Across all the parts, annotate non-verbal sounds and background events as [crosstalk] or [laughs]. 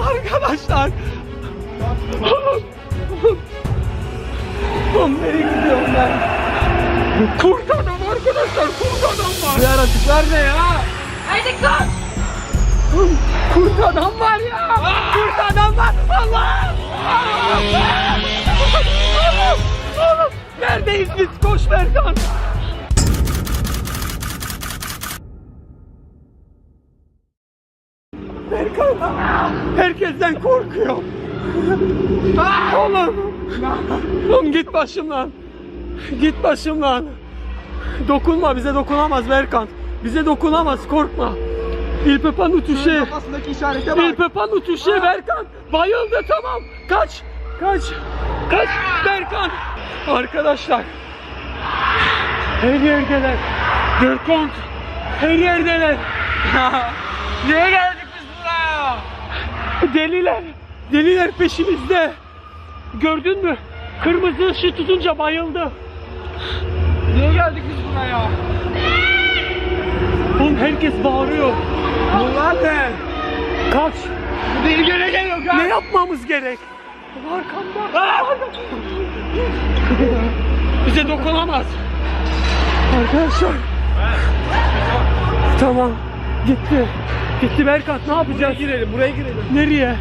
Arkadaşlar. Oğlum nereye gidiyorum ben? Kurt adam arkadaşlar kurt adam var. Bu yaratıklar ne ya? Haydi koş. Kurt adam var ya. Kurt adam var. Allah. [laughs] Oğlum neredeyiz biz? Koş Berkan. Berkan. Herkesten korkuyor. Oğlum. Oğlum git başımdan. Git başımdan. Dokunma bize dokunamaz Berkan. Bize dokunamaz korkma. Il peut pas nous toucher. Kafasındaki işarete Il bak. peut pas nous toucher Berkan. Bayıldı tamam. Kaç. Kaç. Kaç Berkan. Arkadaşlar. Her yerdeler. Berkan. Her yerdeler. [laughs] Niye buraya? Deliler. Deliler peşimizde. Gördün mü? Kırmızı ışığı tutunca bayıldı. Niye geldik biz buraya? Oğlum herkes bağırıyor. Bunlar ne? Kaç. Bu deli göre geliyor ya. Ne yapmamız gerek? Arkamda. Bize dokunamaz. Arkadaşlar. Tamam. Gitti. Gitti Berkat ne yapacağız? girelim, buraya girelim. Nereye?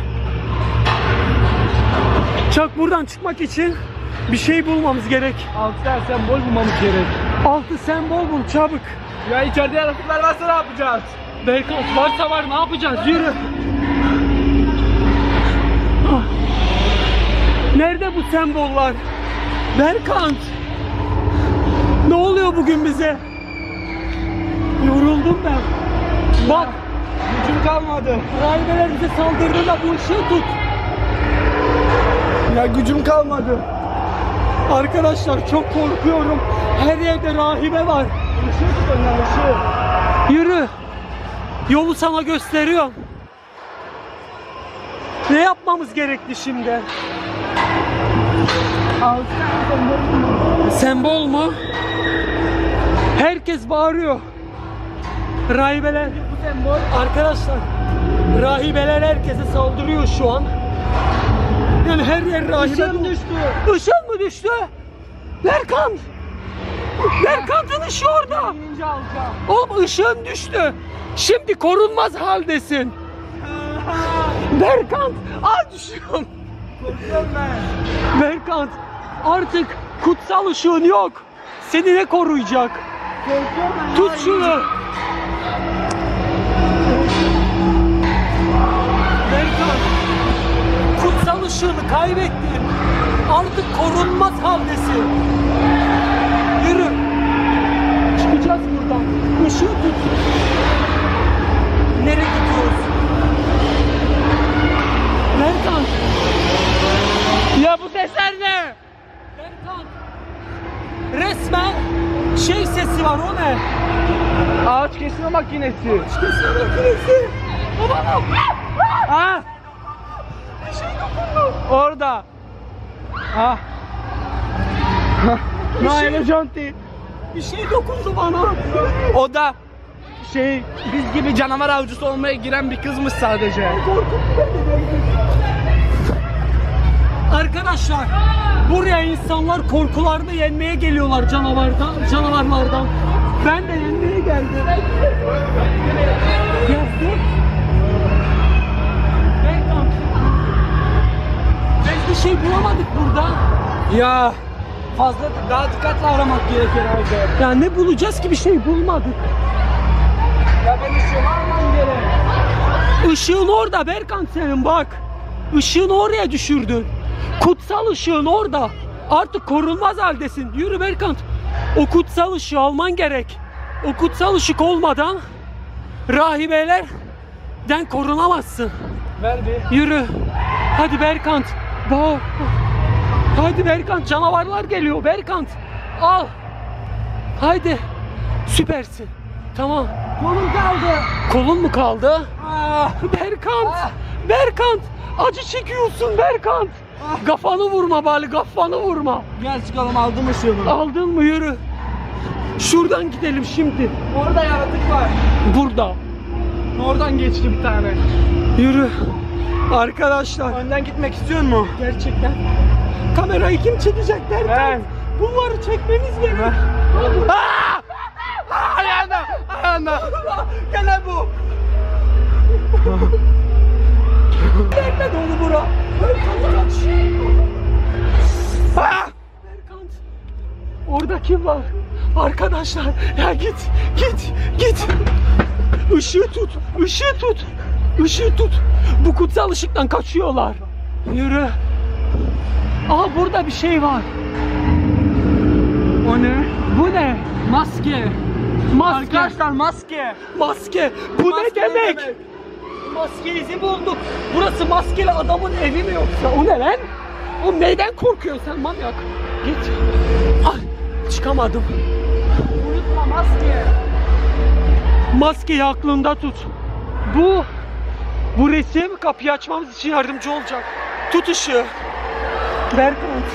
Çak buradan çıkmak için bir şey bulmamız gerek. Altı tane sembol bulmamız gerek. Altı sembol bul çabuk. Ya içeride yaratıklar varsa ne yapacağız? Berkat varsa var ne yapacağız? Yürü. Ah. Nerede bu semboller? Berkant. Ne oluyor bugün bize? Yoruldum ben. Bak, Gücüm kalmadı. rahibeler bize saldırdığında bu ışığı tut. Ya gücüm kalmadı. Arkadaşlar çok korkuyorum. Her yerde rahibe var. Işığı tut önden ışığı. Yürü. Yolu sana gösteriyorum. Ne yapmamız gerekli şimdi? Sembol mu? Herkes bağırıyor. Rahibeler, arkadaşlar, rahibeler herkese saldırıyor şu an. Yani her yer rahibe. Dolu. düştü. Işın mı düştü? Berkan! Berkant'ın ışığı orada. Oğlum ışığın düştü. Şimdi korunmaz haldesin. [laughs] Berkant! Aa düşüyorum. Korkuyorum ben. Berkant! Artık kutsal ışığın yok. Seni ne koruyacak? Korkuyorum ben. Tut şunu. Işığını kaybettin. Artık korunmaz haldesin. Yürü. Çıkacağız buradan. Işığı tut. Nereye gidiyoruz? Berkan! Ya bu sesler ne? Berkan! Resmen şey sesi var o ne? Ağaç kesme makinesi. Kesme makinesi. Aman dokundu. Orada. Ah. Naile Conti. Bir şey dokundu bana. O da şey biz gibi canavar avcısı olmaya giren bir kızmış sadece. Arkadaşlar buraya insanlar korkularını yenmeye geliyorlar canavardan, canavarlardan. Ben de yenmeye geldim. Geldim. Bir şey bulamadık burada. Ya fazla daha dikkatli aramak gerekir herhalde. Ya ne bulacağız ki bir şey bulmadık. Ya ben ışığımı almam gerek. Işığın orada Berkan senin bak. Işığını oraya düşürdün. Kutsal ışığın orada. Artık korunmaz haldesin. Yürü Berkant. O kutsal ışığı alman gerek. O kutsal ışık olmadan rahibelerden korunamazsın. Ver bir. Yürü. Hadi Berkant. Bağır. Hadi Berkant canavarlar geliyor Berkant. Al. Haydi. Süpersin. Tamam. Kolum kaldı. Kolun mu kaldı? Ah. Berkant! Ah. Berkant! Acı çekiyorsun Berkant! Ah. Kafanı vurma bari, kafanı vurma. Gel çıkalım aldım ışığımı. Aldın mı yürü. Şuradan gidelim şimdi. Orada yaratık var. Burada. Oradan geçti bir tane. Yürü. Arkadaşlar. Önden gitmek istiyor mu? Gerçekten. Kamerayı kim çekecek derken. Bunları çekmemiz gerek. Aa! Ayağında, ayağında. Gene bu. Nerede dolu bura? Berkant kaç. Berkant. Orada kim var? Arkadaşlar ya git git git. Işığı tut. ışığı tut. Işığı tut. Bu kutsal ışıktan kaçıyorlar. Yürü. Aa burada bir şey var. O ne? Bu ne? Maske. Maske. Arkadaşlar maske. Maske. Bu Maske ne demek? Maske izi bulduk. Burası maskeli adamın evi mi yoksa? O ne lan? O neyden korkuyorsun sen manyak? Git. Ay çıkamadım. Unutma maske. Maskeyi aklında tut. Bu bu resim kapıyı açmamız için yardımcı olacak. Tut ışığı. Berkant.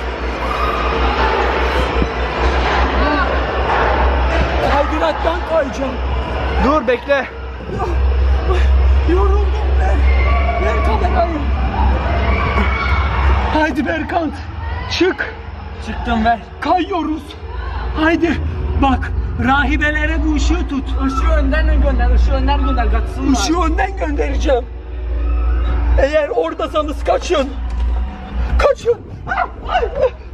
Kaydıraktan kayacağım. Dur bekle. Yoruldum ben. Ver kamerayı. Haydi Berkant. Çık. Çıktım ver. Kayıyoruz. Haydi. Bak rahibelere bu ışığı tut. Işığı önden gönder, ışığı önden gönder kaçsınlar. Işığı önden göndereceğim. Eğer oradasanız kaçın. Kaçın. Ah, ay,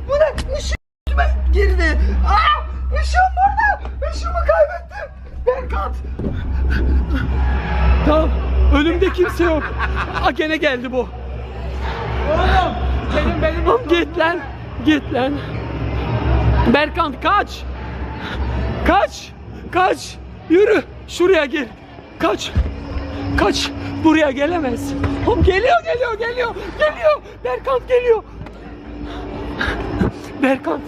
bu ne? Üstüme girdi. Ah, ışığım burada. Işığımı kaybettim. Berkant. Tamam. Önümde kimse yok. Aa, gene geldi bu. Oğlum, senin benim Tamam git lan. Git lan. Berkant kaç. Kaç. Kaç. Yürü. Şuraya gir. Kaç. Kaç. Buraya gelemez. Oğlum geliyor geliyor geliyor. Geliyor. Berkant geliyor. Berkant.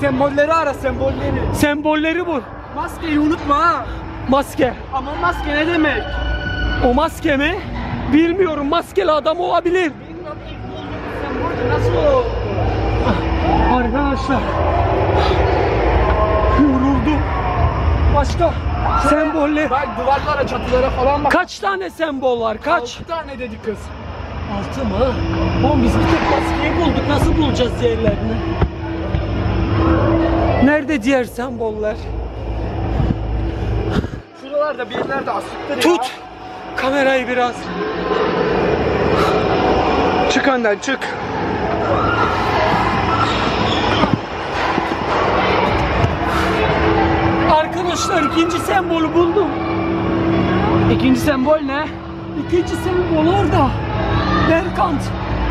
sembolleri ara sembolleri. Sembolleri bul. Maskeyi unutma ha. Maske. Ama maske ne demek? O maske mi? Bilmiyorum. Maskeli adam olabilir. Bilmiyorum sembol nasıl o? Arkadaşlar. Yoruldum. Başka semboller. Bak duvarlara, çatılara falan bak. Kaç tane sembol var? Kaç? Altı tane dedi kız. Altı mı? Oğlum biz bir tek maskeyi bulduk. Nasıl bulacağız diğerlerini? Nerede diğer semboller? Şuralarda bir yerlerde asıktır ya. Tut. Kamerayı biraz. Çık önden çık. Arkadaşlar ikinci sembolü buldum. İkinci sembol ne? İkinci sembol orada. Berkant.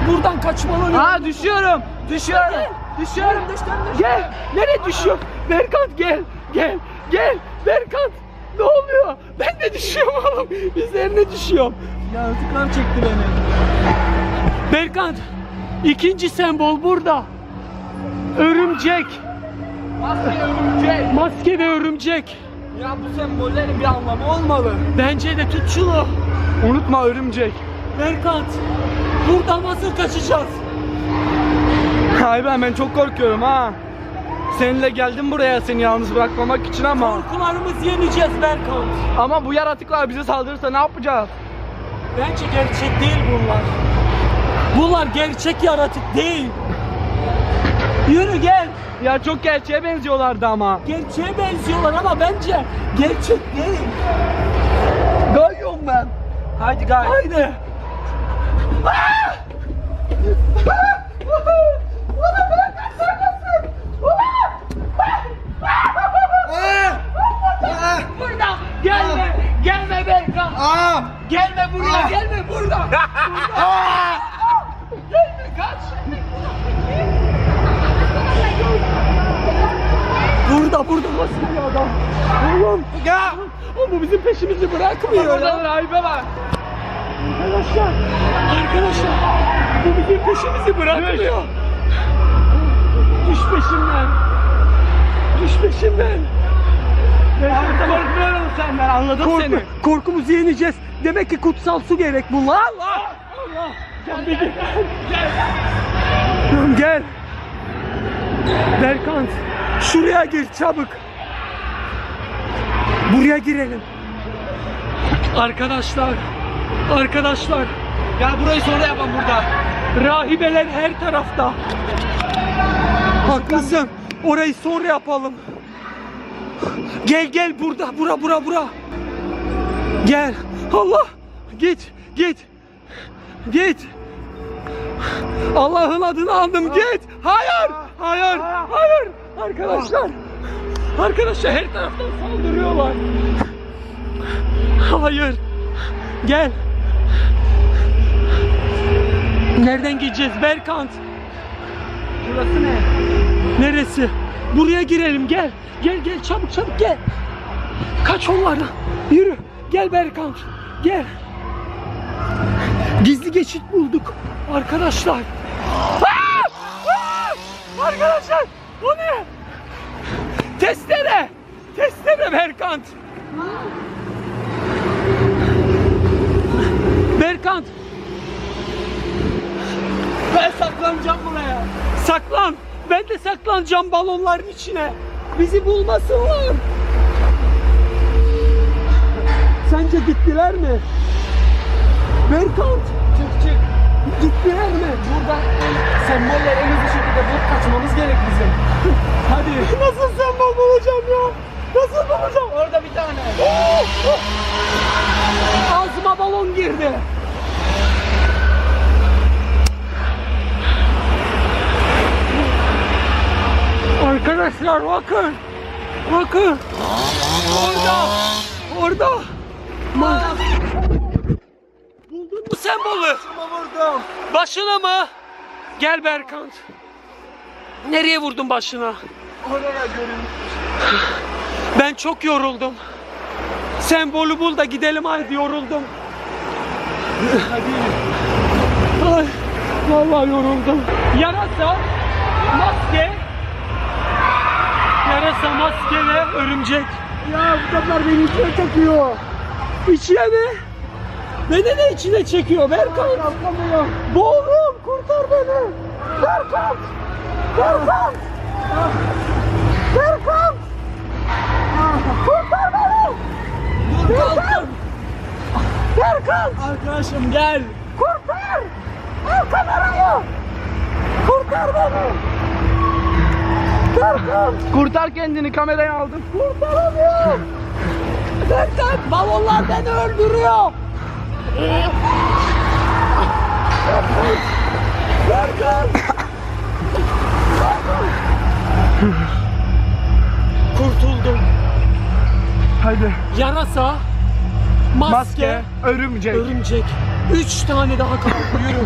Buradan kaçmaları. Aa düşüyorum. Düşüyorum. Düşüyorum düştüm düştüm. Gel. Nereye düşüyor? Berkant gel. Gel. Gel. Berkant. Ne oluyor? Ben de düşüyorum oğlum. Üzerine düşüyorum. Yazıklar çekti beni. Berkant. ikinci sembol burada. Örümcek. Maske örümcek. Maske ve örümcek. Ya bu sembollerin bir anlamı olmalı. Bence de tut şunu. Unutma örümcek. Berkant. Buradan nasıl kaçacağız? Ay ben ben çok korkuyorum ha. Seninle geldim buraya seni yalnız bırakmamak için ama Korkularımızı yeneceğiz Berkant. ama bu yaratıklar bize saldırırsa ne yapacağız? Bence gerçek değil bunlar. Bunlar gerçek yaratık değil. Yürü gel. Ya çok gerçeğe benziyorlardı ama. Gerçeğe benziyorlar ama bence gerçek değil. Gayyorum ben. Haydi gay. Haydi. Burada. Gelme. Gelme Berkan. Gelme buraya. Gelme burada. [laughs] Burada. Gelme kaç. Burada maskeli adam. Oğlum. Ya. Oğlum bu bizim peşimizi bırakmıyor Burada ya. rahibe var. Arkadaşlar. Arkadaşlar. Bu bizim peşimizi bırakmıyor. Düş peşimden. Düş peşimden. Korkuyorum senden anladım Korku, seni. korkumuzu yeneceğiz. Demek ki kutsal su gerek bunlar. Allah! Allah! Gel bir gel. Gel. Gel. Berkant. Şuraya gir çabuk. Buraya girelim. Arkadaşlar, arkadaşlar, Gel burayı sonra yapalım burada. rahibeler her tarafta. Haklısın. Orayı sonra yapalım. Gel gel burada, bura bura bura. Gel. Allah. Git, git. Git. Allah'ın adını aldım. Git. Hayır. Hayır. Hayır. Arkadaşlar. Arkadaşlar her taraftan saldırıyorlar. Hayır. Gel. Nereden gideceğiz Berkant? Burası ne? Neresi? Buraya girelim gel. Gel gel çabuk çabuk gel. Kaç onlardan. Yürü. Gel Berkant. Gel. Gizli geçit bulduk. Arkadaşlar. Aa! Aa! Arkadaşlar. O ne? Testere. Testere Berkant. Berkant. Ben saklanacağım buraya. Saklan. Ben de saklanacağım balonların içine. Bizi bulmasınlar. Sence gittiler mi? Berkant. Çık çık. Gittiler mi? Buradan semboller en hızlı şekilde bulup kaçmamız gerek bizim. [laughs] Hadi. Nasıl sembol bulacağım ya? Nasıl bulacağım? Orada bir tane. Oh! Ağzıma balon girdi. Arkadaşlar bakın. Bakın. Orada. Orada. Ma- Mu sembolü? Ama vurdum. Başına mı? Gel Berkant. Nereye vurdun başına? Oraya. Ben çok yoruldum. Sembolü bul da gidelim haydi yoruldum. Hadi. Ay, vallahi yoruldum. Yarasa, maske, yarasa, maske ve örümcek. Ya bu sefer beni içine çekiyor. İçine mi? Beni de içine çekiyor. Kalkamıyor. Boğuluyorum kurtar beni. Berkant. Berkant. Berkant. Kurtar beni. Dur kalktım. Berkant. Arkadaşım gel. Kurtar. Al kamerayı. Kurtar beni. Berkant. Kurtar kendini kamerayı aldım. Kurtaramıyorum. Berkant balonlar beni öldürüyor. Berkant. Kurtuldum. Hadi. Yarasa, maske, Maske, örümcek. örümcek. Üç tane daha kaldı. Yürü.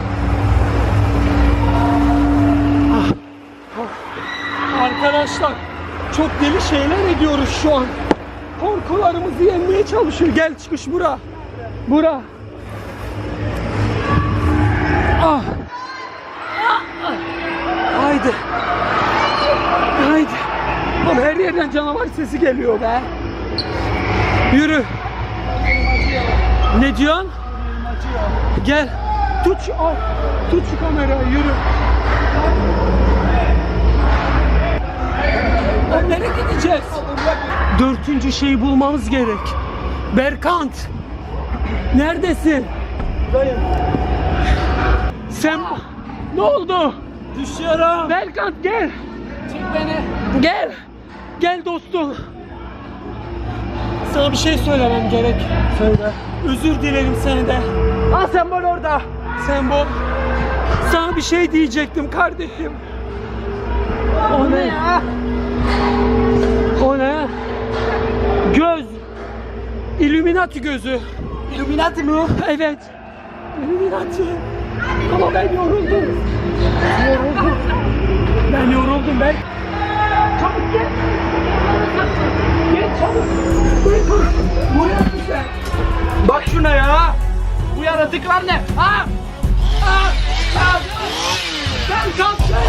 Ah, ah. Arkadaşlar çok deli şeyler ediyoruz şu an. Korkularımızı yenmeye çalışıyor. Gel çıkış bura. Bura. Ah. Haydi. Haydi. Oğlum her yerden canavar sesi geliyor be. Yürü. Ne diyorsun? Gel. Tut şu, al. Tut şu kamerayı yürü. Lan nereye gideceğiz? Dördüncü şeyi bulmamız gerek. Berkant. Neredesin? Dayım. Sen... Ne oldu? Düşüyorum. Berkant gel. Çek beni. Gel. Gel dostum. Sana bir şey söylemem gerek. Söyle. Özür dilerim senden. Aa sembol orada. Sen bu sana bir şey diyecektim kardeşim. O ne? O ne? Göz. Illuminati gözü. Illuminati mi? Evet. Illuminati. Ama ben yoruldum. Yoruldum. Ben yoruldum ben. Çabuk gel. Gel çabuk. Dur. Buraya sen. Bak şuna ya. Bu yaratıklar ne? Ha? Ha? Ha? Sen kalksana.